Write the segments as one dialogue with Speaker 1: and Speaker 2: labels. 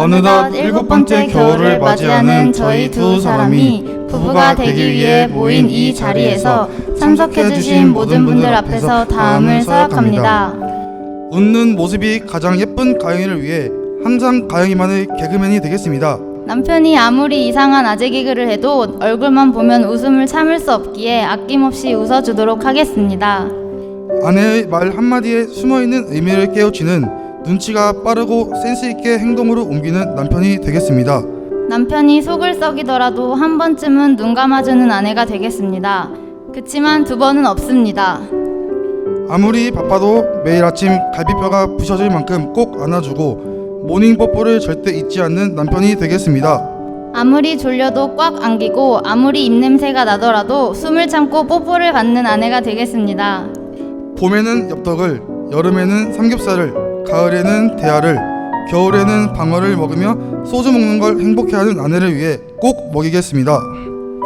Speaker 1: 어느덧 일곱 번째 겨울을 맞이하는 저희 두 사람이 부부가 되기 위해 모인 이 자리에서 참석해주신 모든 분들 앞에서 다음을 서약합니다.
Speaker 2: 웃는 모습이 가장 예쁜 가영이를 위해 항상 가영이만의 개그맨이 되겠습니다.
Speaker 1: 남편이 아무리 이상한 아재 개그를 해도 얼굴만 보면 웃음을 참을 수 없기에 아낌없이 웃어주도록 하겠습니다.
Speaker 2: 아내의 말 한마디에 숨어있는 의미를 깨우치는 눈치가 빠르고 센스 있게 행동으로 옮기는 남편이 되겠습니다.
Speaker 1: 남편이 속을 썩이더라도 한 번쯤은 눈 감아주는 아내가 되겠습니다. 그치만 두 번은 없습니다.
Speaker 2: 아무리 바빠도 매일 아침 갈비뼈가 부셔질 만큼 꼭 안아주고 모닝 뽀뽀를 절대 잊지 않는 남편이 되겠습니다.
Speaker 1: 아무리 졸려도 꽉 안기고 아무리 입냄새가 나더라도 숨을 참고 뽀뽀를 받는 아내가 되겠습니다.
Speaker 2: 봄에는 엽떡을, 여름에는 삼겹살을, 가을에는 대하를, 겨울에는 방어를 먹으며 소주 먹는 걸 행복해하는 아내를 위해 꼭 먹이겠습니다.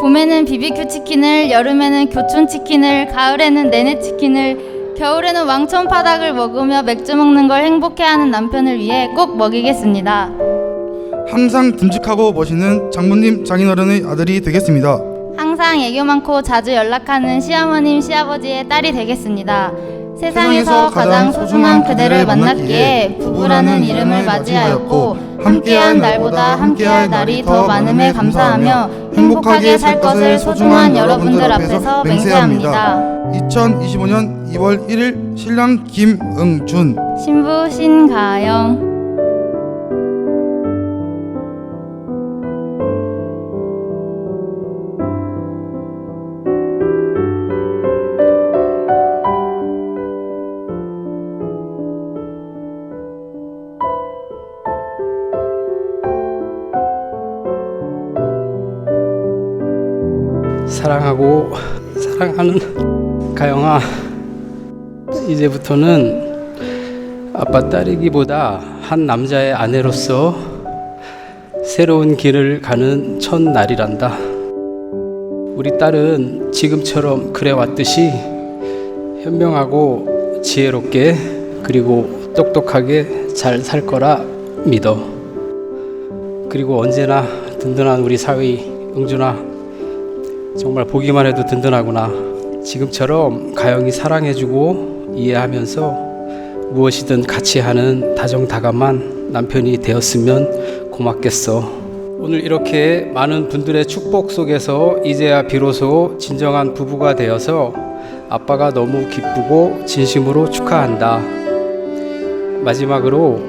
Speaker 1: 봄에는 비비큐 치킨을, 여름에는 교촌 치킨을, 가을에는 내내 치킨을, 겨울에는 왕천 파닭을 먹으며 맥주 먹는 걸 행복해하는 남편을 위해 꼭 먹이겠습니다.
Speaker 2: 항상 듬직하고 멋있는 장모님 장인어른의 아들이 되겠습니다.
Speaker 1: 항상 애교 많고 자주 연락하는 시어머님 시아버지의 딸이 되겠습니다. 세상에서 가장 소중한 그대를 만났기에 부부라는 이름을 맞이하였고 함께한 날보다 함께할 날이 더 많음에 감사하며 행복하게 살 것을 소중한 여러분들 앞에서 맹세합니다.
Speaker 2: 2025년 2월 1일 신랑 김응준.
Speaker 1: 신부 신가영
Speaker 3: 사랑하고 사랑하는 가영아. 이제부터는 아빠 딸이기보다 한 남자의 아내로서 새로운 길을 가는 첫날이란다. 우리 딸은 지금처럼 그래 왔듯이 현명하고 지혜롭게 그리고 똑똑하게 잘 살 거라 믿어. 그리고 언제나 든든한 우리 사위 응준아 정말 보기만 해도 든든하구나. 지금처럼 가영이 사랑해주고 이해하면서 무엇이든 같이 하는 다정다감한 남편이 되었으면 고맙겠어. 오늘 이렇게 많은 분들의 축복 속에서 이제야 비로소 진정한 부부가 되어서 아빠가 너무 기쁘고 진심으로 축하한다. 마지막으로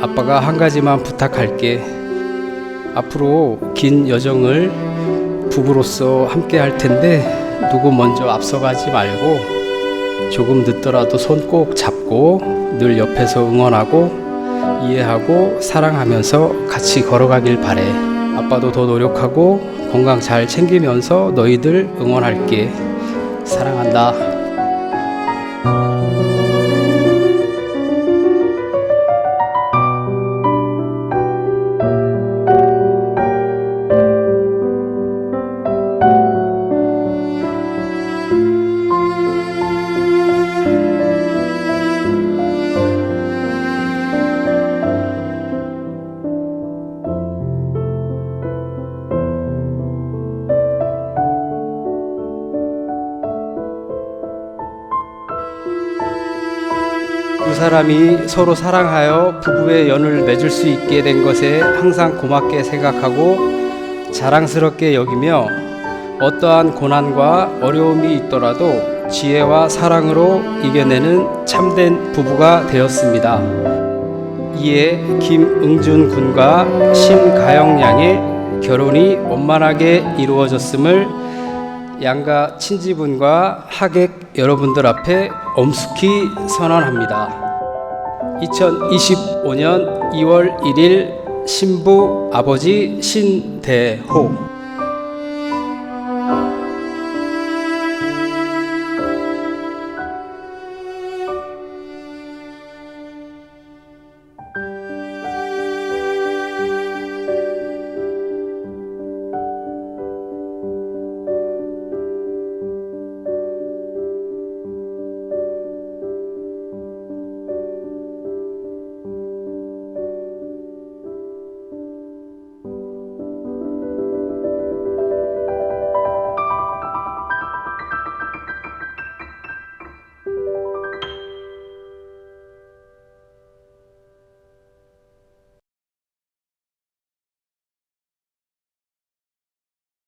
Speaker 3: 아빠가 한 가지만 부탁할게. 앞으로 긴 여정을 부부로서 함께 할 텐데 누구 먼저 앞서가지 말고 조금 늦더라도 손 꼭 잡고 늘 옆에서 응원하고 이해하고 사랑하면서 같이 걸어가길 바래. 아빠도 더 노력하고 건강 잘 챙기면서 너희들 응원할게. 사랑한다. 사람이 서로 사랑하여 부부의 연을 맺을 수 있게 된 것에 항상 고맙게 생각하고 자랑스럽게 여기며 어떠한 고난과 어려움이 있더라도 지혜와 사랑으로 이겨내는 참된 부부가 되었습니다. 이에 김응준 군과 심가영 양의 결혼이 원만하게 이루어졌음을 양가 친지분과 하객 여러분들 앞에 엄숙히 선언합니다. 2025년 2월 1일 신부 아버지 신대호